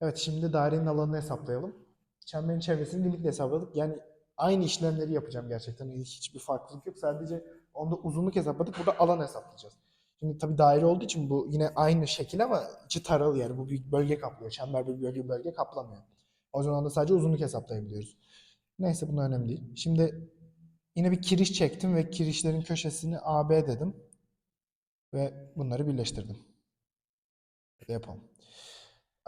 Evet şimdi dairenin alanını hesaplayalım. Çemberin çevresini limitle hesapladık. Yani aynı işlemleri yapacağım gerçekten. Hiçbir farklılık yok. Sadece onda uzunluk hesapladık. Burada alan hesaplayacağız. Şimdi tabii daire olduğu için bu yine aynı şekil ama içi taralı yani. Bu bir bölge kaplıyor. Çember bir bölge bölge kaplamıyor. O zaman da sadece uzunluk hesaplayabiliyoruz. Neyse bunun önemli değil. Şimdi yine bir kiriş çektim ve kirişlerin köşesini AB dedim. Ve bunları birleştirdim. Yapalım.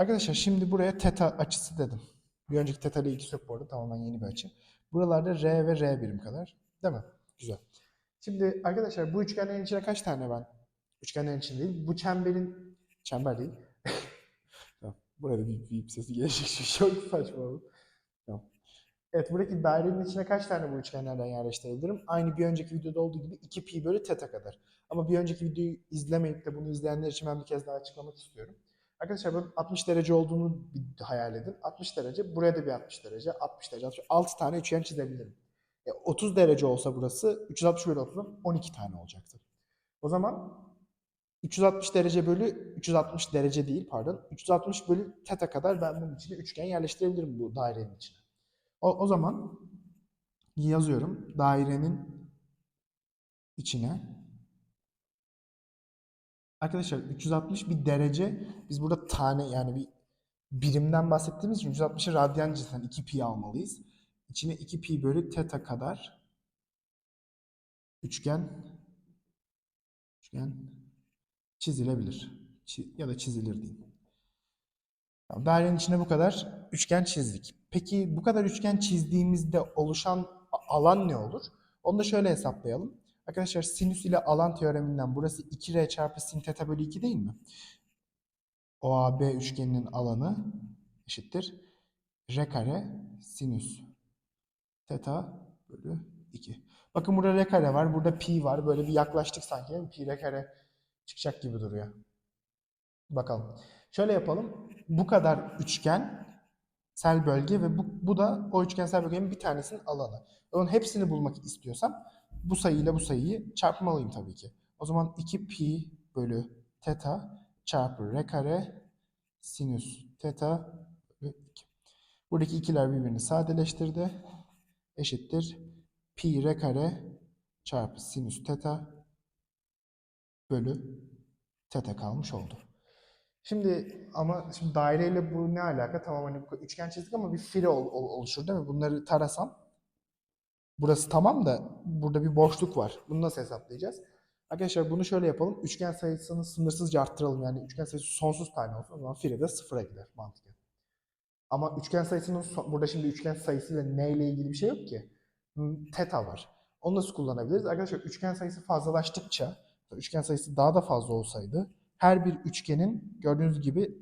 Arkadaşlar şimdi buraya teta açısı dedim. Bir önceki teta ile ilgisi yok bu arada. Tamamen yeni bir açı. Buralarda R ve R birim kadar. Değil mi? Güzel. Şimdi arkadaşlar bu üçgenlerin içine kaç tane ben? Üçgenlerin içinde değil. Bu çemberin... Çember değil. tamam. Burada bir bip sesi gelecek. Çok saçma oldu. Tamam. Evet buradaki dairenin içine kaç tane bu üçgenlerden yerleştirebilirim? Aynı bir önceki videoda olduğu gibi 2 pi bölü teta kadar. Ama bir önceki videoyu izlemeyip de bunu izleyenler için ben bir kez daha açıklamak istiyorum. Arkadaşlar bunun 60 derece olduğunu hayal edin. 60 derece, buraya da bir 60 derece, 60 derece, 60, 6 tane üçgen çizebilirim. E, 30 derece olsa burası 360 bölü 30'dan 12 tane olacaktır. O zaman 360 derece bölü 360 derece değil pardon. 360 bölü teta kadar ben bunun içine üçgen yerleştirebilirim bu dairenin içine. O, o zaman yazıyorum dairenin içine Arkadaşlar 360 bir derece. Biz burada tane yani bir birimden bahsettiğimiz için 360'ı radyan cinsinden 2 pi almalıyız. İçine 2 pi bölü teta kadar üçgen üçgen çizilebilir. Çi- ya da çizilir diyeyim. Tamam, Dairenin içine bu kadar üçgen çizdik. Peki bu kadar üçgen çizdiğimizde oluşan alan ne olur? Onu da şöyle hesaplayalım. Arkadaşlar sinüs ile alan teoreminden burası 2r çarpı sin teta bölü 2 değil mi? OAB üçgeninin alanı eşittir. R kare sinüs teta bölü 2. Bakın burada r kare var, burada pi var. Böyle bir yaklaştık sanki. Pi r kare çıkacak gibi duruyor. Bakalım. Şöyle yapalım. Bu kadar üçgen sel bölge ve bu, bu da o üçgensel bölgenin bir tanesinin alanı. Onun hepsini bulmak istiyorsam bu sayıyla bu sayıyı çarpmalıyım tabii ki. O zaman 2 pi bölü teta çarpı r kare sinüs teta bölü 2. Buradaki ikiler birbirini sadeleştirdi. Eşittir pi r kare çarpı sinüs teta bölü teta kalmış oldu. Şimdi ama şimdi daireyle bu ne alaka? Tamam hani üçgen çizdik ama bir fire ol- ol- oluşur değil mi? Bunları tarasam burası tamam da burada bir boşluk var. Bunu nasıl hesaplayacağız? Arkadaşlar bunu şöyle yapalım. Üçgen sayısını sınırsızca arttıralım. Yani üçgen sayısı sonsuz tane olsun. O zaman fire de sıfıra gider mantıken. Ama üçgen sayısının son- burada şimdi üçgen sayısıyla ne ile ilgili bir şey yok ki. Hmm, Teta var. Onu nasıl kullanabiliriz? Arkadaşlar üçgen sayısı fazlalaştıkça, üçgen sayısı daha da fazla olsaydı her bir üçgenin gördüğünüz gibi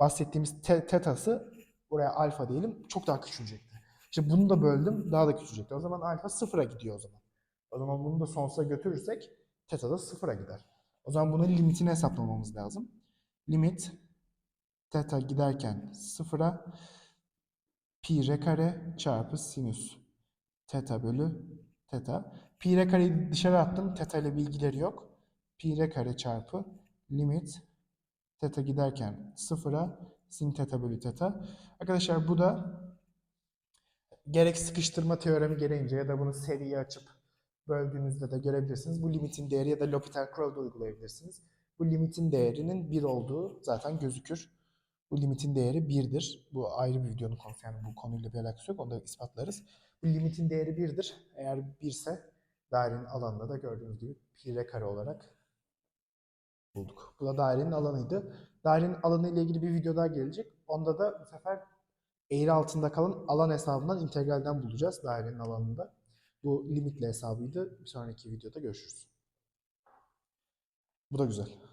bahsettiğimiz te- tetası buraya alfa diyelim çok daha küçülecekti. İşte bunu da böldüm daha da küçülecekti. O zaman alfa sıfıra gidiyor o zaman. O zaman bunu da sonsuza götürürsek teta da sıfıra gider. O zaman bunun limitini hesaplamamız lazım. Limit teta giderken sıfıra pi r kare çarpı sinüs teta bölü teta. Pi r kareyi dışarı attım. Teta ile bilgileri yok. Pi r kare çarpı limit teta giderken sıfıra sin teta bölü teta. Arkadaşlar bu da gerek sıkıştırma teoremi gereğince ya da bunu seriye açıp böldüğünüzde de görebilirsiniz. Bu limitin değeri ya da L'Hopital kuralı da uygulayabilirsiniz. Bu limitin değerinin 1 olduğu zaten gözükür. Bu limitin değeri 1'dir. Bu ayrı bir videonun konusu yani bu konuyla bir alakası yok. Onu da ispatlarız. Bu limitin değeri 1'dir. Eğer 1 ise dairenin alanında da gördüğünüz gibi pi r kare olarak bulduk. Bu da dairenin alanıydı. Dairenin alanı ile ilgili bir video daha gelecek. Onda da bu sefer eğri altında kalan alan hesabından integralden bulacağız dairenin alanında. Bu limitle hesabıydı. Bir sonraki videoda görüşürüz. Bu da güzel.